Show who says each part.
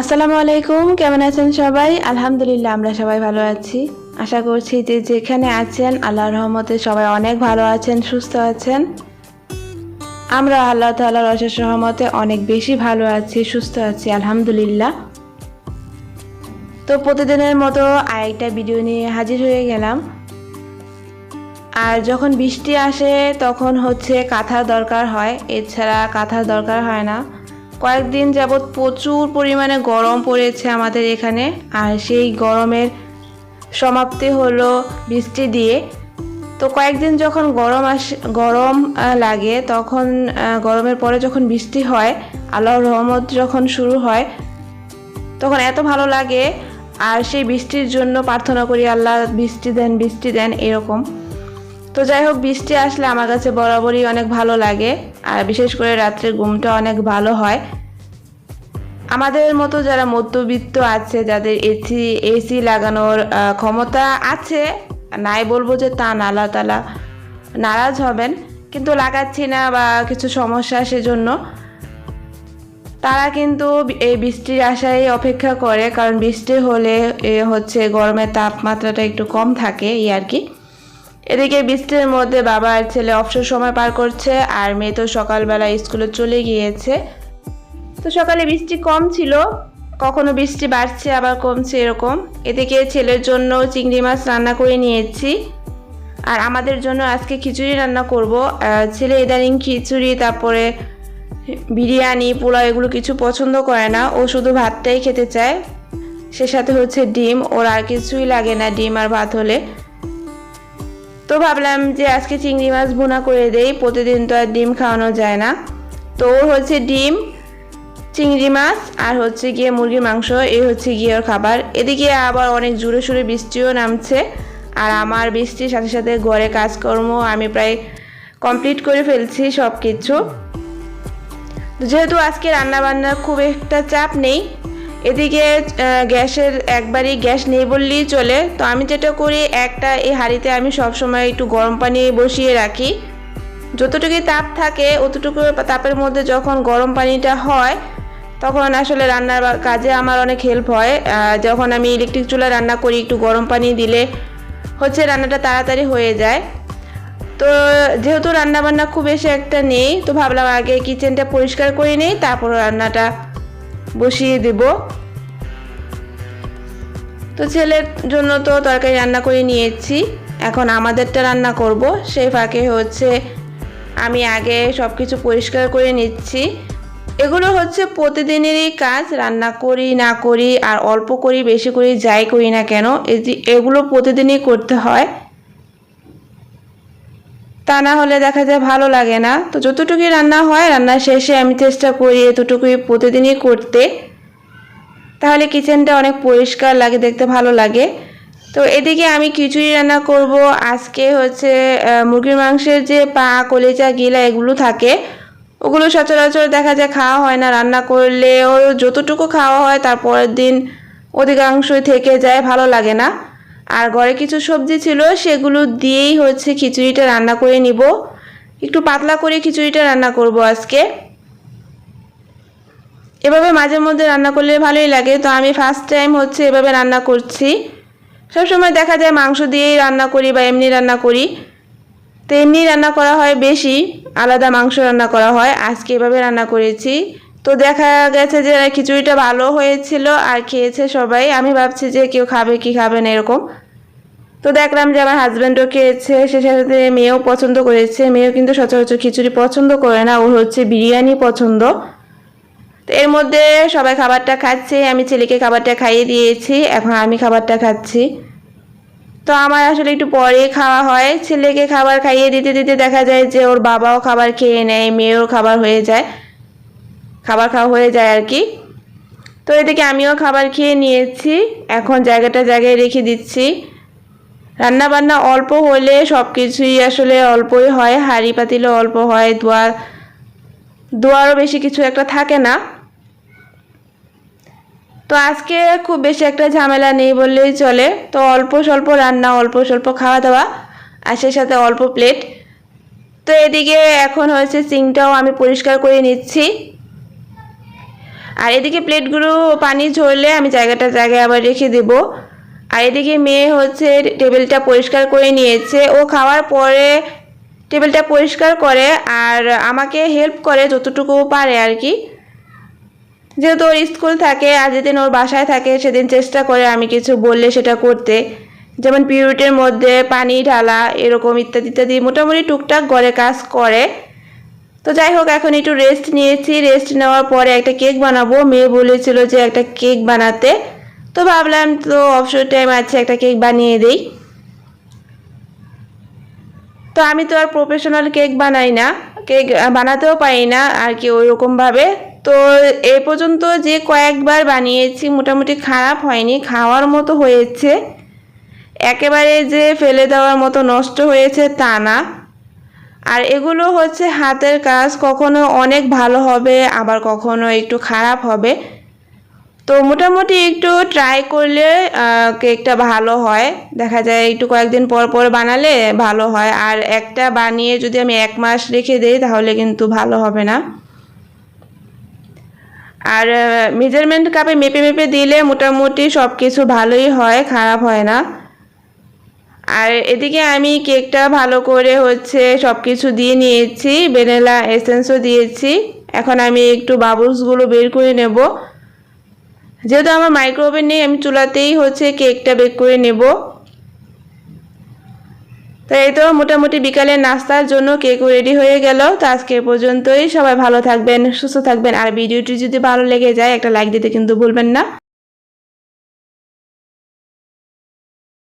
Speaker 1: আসসালামু আলাইকুম, কেমন আছেন সবাই? আলহামদুলিল্লাহ, আমরা সবাই ভালো আছি। আশা করছি যে যেখানে আছেন, আল্লাহর রহমতে সবাই অনেক ভালো আছেন, সুস্থ আছেন। আমরা আল্লাহ তাআলার অশেষ রহমতে অনেক বেশি ভালো আছি, সুস্থ আছি, আলহামদুলিল্লাহ। তো প্রতিদিনের মতো আরেকটা ভিডিও নিয়ে হাজির হয়ে গেলাম। আর যখন বৃষ্টি আসে, তখন হচ্ছে কাঁথার দরকার হয়। এছাড়া কাঁথার দরকার হয় না। কয়েকদিন যাবৎ প্রচুর পরিমাণে গরম পড়েছে আমাদের এখানে। আর সেই গরমের সমাপ্তি হলো বৃষ্টি দিয়ে। তো কয়েকদিন যখন গরম আসে গরম লাগে, তখন গরমের পরে যখন বৃষ্টি হয়, আল্লাহর রহমত যখন শুরু হয়, তখন এত ভালো লাগে। আর সেই বৃষ্টির জন্য প্রার্থনা করি, আল্লাহ বৃষ্টি দেন বৃষ্টি দেন, এরকম। তো যাই হোক, বৃষ্টি আসলে আমার কাছে বরাবরই অনেক ভালো লাগে। আর বিশেষ করে রাত্রে ঘুমটা অনেক ভালো হয়। আমাদের মতো যারা মধ্যবিত্ত আছে, যাদের এসি এসি লাগানোর ক্ষমতা আছে, নাই বলব যে তা না, আল্লাহ তালা নারাজ হবেন। কিন্তু লাগাচ্ছি না বা কিছু সমস্যা সেজন্য। তারা কিন্তু এই বৃষ্টির আশায় অপেক্ষা করে, কারণ বৃষ্টি হলে হচ্ছে গরমের তাপমাত্রাটা একটু কম থাকে এই আর কি। এদিকে বৃষ্টির মধ্যে বাবা আর ছেলে অবসর সময় পার করছে, আর মেয়ে তো সকালবেলা স্কুলে চলে গিয়েছে। তো সকালে বৃষ্টি কম ছিল, কখনো বৃষ্টি বাড়ছে, আবার কমছে এরকম। এদিকে ছেলের জন্য চিংড়ি মাছ রান্না করে নিয়েছি, আর আমাদের জন্য আজকে খিচুড়ি রান্না করব। ছেলে ইদানিং খিচুড়ি, তারপরে বিরিয়ানি, পোলাও এগুলো কিছু পছন্দ করে না, ও শুধু ভাতটাই খেতে চায়। সে সাথে হচ্ছে ডিম, ওর আর কিছুই লাগে না ডিম আর ভাত হলে। তো ভাবলাম যে আজকে চিংড়ি মাছ ভুনা করে দেই, প্রতিদিন তো আর ডিম খাওয়ানো যায় না। তো ওর হচ্ছে ডিম, চিংড়ি মাছ আর হচ্ছে গিয়ে মুরগির মাংস, এই হচ্ছে গিয়ে ওর খাবার। এদিকে আবার অনেক জোরে সোরে বৃষ্টিও নামছে আর আমার বৃষ্টির সাথে সাথে ঘরে কাজকর্ম আমি প্রায় কমপ্লিট করে ফেলছি সব কিছু যেহেতু আজকে রান্না বান্নার খুব একটা চাপ নেই এদিকে গ্যাসের একবারই গ্যাস নেই বললেই চলে। তো আমি যেটা করি, একটা এই হাঁড়িতে আমি সবসময় একটু গরম পানি বসিয়ে রাখি। যতটুকুই তাপ থাকে, অতটুকু তাপের মধ্যে যখন গরম পানিটা হয়, তখন আসলে রান্নার কাজে আমার অনেক হেল্প হয়। যখন আমি ইলেকট্রিক চুলা রান্না করি, একটু গরম পানি দিলে হচ্ছে রান্নাটা তাড়াতাড়ি হয়ে যায়। তো যেহেতু রান্নাবান্না খুব বেশি একটা নেই, তো ভাবলাম আগে কিচেনটা পরিষ্কার করে নেই, তারপর রান্নাটা বসিয়ে দেব। তো ছেলের জন্য তো তরকারি রান্না করে নিয়েছি। এখন আমাদেরটা রান্না করব। সেই ফাঁকে হচ্ছে আমি আগে সব কিছু পরিষ্কার করে নিচ্ছি। এগুলো হচ্ছে প্রতিদিনেরই কাজ, রান্না করি, না করি, আর অল্প করি, বেশি করি, যাই করি না কেন এগুলো প্রতিদিনই করতে হয়। তা না হলে দেখা যায় ভালো লাগে না। তো যতটুকুই রান্না হয় রান্নার শেষে আমি চেষ্টা করি এতটুকুই প্রতিদিনই করতে। তাহলে কিচেনটা অনেক পরিষ্কার লাগে, দেখতে ভালো লাগে। তো এদিকে আমি খিচুড়ি রান্না করব। আজকে হচ্ছে মুরগির মাংসের যে পা, কলিজা, গিলা এগুলো থাকে, ওগুলো সচরাচর দেখা যায় খাওয়া হয় না। রান্না করলে যতটুকু খাওয়া হয়, তারপরের দিন অধিকাংশই থেকে যায়, ভালো লাগে না। আর ঘরে কিছু সবজি ছিল, সেগুলো দিয়েই হচ্ছে খিচুড়িটা রান্না করে নিব। একটু পাতলা করে খিচুড়িটা রান্না করব আজকে। এভাবে মাঝে মধ্যে রান্না করলে ভালোই লাগে, তো আমি ফার্স্ট টাইম হচ্ছে এভাবে রান্না করছি। সবসময় দেখা যায় মাংস দিয়েই রান্না করি বা এমনি রান্না করি। তো এমনি রান্না করা হয় বেশি, আলাদা মাংস রান্না করা হয়। আজকে এভাবে রান্না করেছি। তো দেখা গেছে যে খিচুড়িটা ভালো হয়েছিল আর খেয়েছে সবাই। আমি ভাবছি যে কেউ খাবে কি খাবে না এরকম। তো দেখলাম যে আমার হাজব্যান্ডও খেয়েছে, সে সাথে মেয়েও পছন্দ করেছে। মেয়েও কিন্তু সচরাচর খিচুড়ি পছন্দ করে না ওর হচ্ছে বিরিয়ানি পছন্দ। তো এর মধ্যে সবাই খাবারটা খাচ্ছে, আমি ছেলেকে খাবারটা খাইয়ে দিয়েছি, এখন আমি খাবারটা খাচ্ছি। তো আমার আসলে একটু পরে খাওয়া হয়। ছেলেকে খাবার খাইয়ে দিতে দিতে দেখা যায় যে ওর বাবাও খাবার খেয়ে নেয়, মেয়েও খাবার হয়ে যায়। খাবার খাওয়া হয়ে যায় আর কি। তো এদিকে আমিও খাবার খেয়ে নিয়েছি। এখন জায়গাটা জায়গায় রেখে দিচ্ছি। রান্না বান্না অল্প হলে সব কিছুই আসলে অল্পই হয়, হাঁড়ি পাতিলও অল্প হয় দোয়া দোয়ারও বেশি কিছু একটা থাকে না। তো আজকে খুব বেশি একটা ঝামেলা নেই বললেই চলে। তো অল্প স্বল্প রান্না, অল্প স্বল্প খাওয়া দাওয়া আর সেই সাথে অল্প প্লেট তো এদিকে এখন হয়েছে সিংটাও আমি পরিষ্কার করে নিচ্ছি। আর এদিকে প্লেটগুলো পানি ঝরলে আমি জায়গাটা জায়গায় আবার রেখে দেব। আর এদিকে মেয়ে হচ্ছে টেবিলটা পরিষ্কার করে নিয়েছে। ও খাওয়ার পরে টেবিলটা পরিষ্কার করে আর আমাকে হেল্প করে যতটুকু পারে আর কি। যেহেতু ওর স্কুল থাকে আর যেদিন ওর বাসায় থাকে সেদিন চেষ্টা করে আমি কিছু বললে সেটা করতে। যেমন পিরিয়ডের মধ্যে পানি ঢালা, এরকম ইত্যাদি ইত্যাদি। মোটামুটি টুকটাক ঘরে কাজ করে। তো যাই হোক, এখন একটু রেস্ট নিয়েছি। রেস্ট নেওয়ার পরে একটা কেক বানাবো। মেয়ে বলেছিল যে একটা কেক বানাতে। তো ভাবলাম, তো অবসর টাইম আছে, একটা কেক বানিয়ে দিই। তো আমি তো আর প্রফেশনাল কেক বানাই না। কেক বানাতেও পারি না আর কি ওইরকমভাবে। তো এ পর্যন্ত যে কয়েকবার বানিয়েছি, মোটামুটি খারাপ হয়নি। খাওয়ার মতো হয়েছে। একেবারে যে ফেলে দেওয়ার মতো নষ্ট হয়েছে তা না। আর এগুলো হচ্ছে হাতের কাজ, কখনো অনেক ভালো হবে, আবার কখনো একটু খারাপ হবে। তো মোটামুটি একটু ট্রাই করলে কেকটা ভালো হয়। দেখা যায় একটু কয়েকদিন পর পর বানালে ভালো হয়। আর একটা বানিয়ে যদি আমি এক মাস রেখে দিই, তাহলে কিন্তু ভালো হবে না। আর মেজারমেন্ট কাপে মেপে মেপে দিলে মোটামুটি সব কিছু ভালোই হয়, খারাপ হয় না। আর এদিকে আমি কেকটা ভালো করে হচ্ছে সব কিছু দিয়ে নিয়েছি, ভ্যানিলা এসেন্সও দিয়েছি। এখন আমি একটু বাবলসগুলো বের করে নেব। যেহেতু আমার মাইক্রোওভেন নেই, আমি চুলাতেই হচ্ছে কেকটা বেক করে নেব। তো এই তো মোটামুটি বিকালের নাস্তার জন্য কেক রেডি হয়ে গেল। তো আজকে পর্যন্তই। সবাই ভালো থাকবেন, সুস্থ থাকবেন। আর ভিডিওটি যদি ভালো লেগে যায়, একটা লাইক দিতে কিন্তু ভুলবেন না।